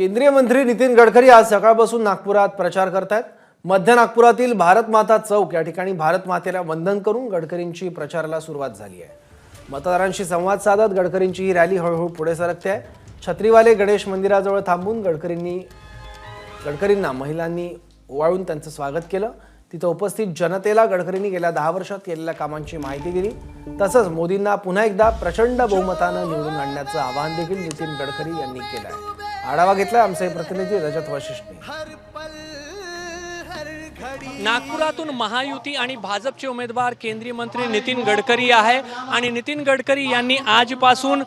केंद्रीय मंत्री नितीन गडकरी आज सकाळपासून नागपुरात प्रचार करत आहेत मध्य नागपुरातील भारत माता चौक या ठिकाणी भारत मातेला वंदन करून गडकरींची प्रचाराला सुरुवात झाली आहे. मतदारांशी संवाद साधत गडकरींची ही रॅली हळूहळू पुढे सरकते आहे. छत्रीवाले गणेश मंदिराजवळ थांबून गडकरींनी गडकरींना महिलांनी ओवाळून त्यांचं स्वागत केलं. तिथं उपस्थित जनतेला गडकरींनी गेल्या दहा वर्षात केलेल्या कामांची माहिती दिली. तसंच मोदींना पुन्हा एकदा प्रचंड बहुमतानं निवडून आणण्याचं आवाहन देखील नितीन गडकरी यांनी केलं आहे. आढावा घेतला आमचे प्रतिनिधी रजत वशिष्ठ. नागपुरातून महायुती आणि भाजपचे उमेदवार केंद्रीय मंत्री नितीन गडकरी आहे. आणि नितीन गडकरी यांनी आजपासून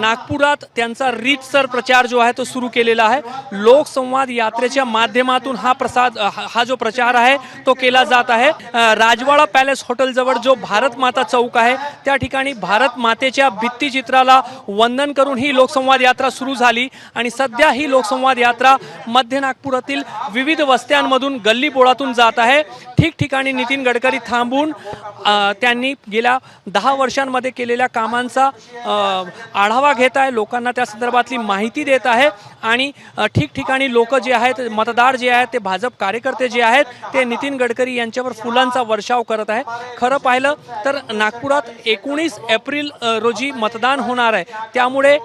नागपुरात त्यांचा रीतसर प्रचार जो आहे तो सुरू केलेला आहे. लोकसंवाद यात्रेच्या माध्यमातून हा प्रसाद हा हा जो प्रचार आहे तो केला जात आहे. राजवाडा पॅलेस हॉटेलजवळ जो भारत माता चौक आहे त्या ठिकाणी भारत मातेच्या भित्तिचित्राला वंदन करून ही लोकसंवाद यात्रा सुरू झाली. आणि सध्या ही लोकसंवाद यात्रा मध्य नागपुरातील विविध वस्त्यांमधून गल्ली बोळातून जात आहे. ठिकठिकाणी नितीन गडकरी थांबून त्यांनी गेल्या दहा वर्षांमध्ये केलेल्या कामांचा आढावा घेत आहे. लोकांना त्या संदर्भातली माहिती देत आहे. आणि ठिकठिकाणी लोक जे आहेत मतदार जे आहेत ते भाजप कार्यकर्ते जे आहेत ते नितीन गडकरी यांच्यावर फुलांचा वर्षाव करत आहे. खरं पाहिलं तर नागपुरात एकोणीस एप्रिल रोजी मतदान होणार आहे. त्यामुळे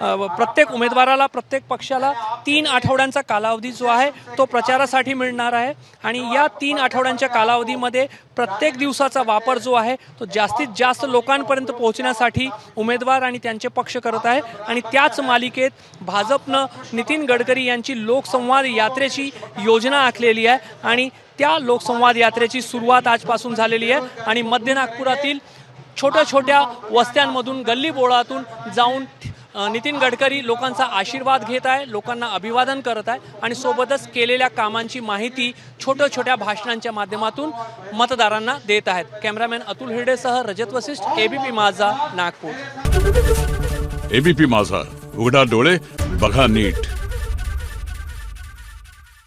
प्रत्येक उमेदवाराला प्रत्येक पक्षाला तीन आठवड्यांचा कालावधी जो आहे तो प्रचारासाठी मिळणार आहे. आणि या तीन आठवड्यांच्या कालावधीमध्ये प्रत्येक दिवसाचा वापर जो आहे तो जास्तीत जास्त लोकांपर्यंत पोहोचण्यासाठी उमेदवार आणि त्यांचे पक्ष करत आहे. आणि त्याच मालिकेत भाजपनं नितीन गडकरी यांची लोकसंवाद यात्रेची योजना आखलेली आहे आणि त्या लोकसंवाद यात्रेची सुरुवात आजपासून झालेली आहे. आणि मध्य नागपुरातील छोट्या छोट्या वस्त्यांमधून गल्ली बोळातून जाऊन नितीन गडकरी लोकांचा आशीर्वाद घेत आहे लोकांना अभिवादन करत आहे आणि सोबतच केलेल्या कामांची माहिती छोट्या छोट्या भाषणांच्या माध्यमातून मतदारांना देत आहेत. कॅमेरामॅन अतुल हिरडेसह रजत वसिष्ठ एबीपी माझा नागपूर. एबीपी माझा उघडा डोळे बघा नीट.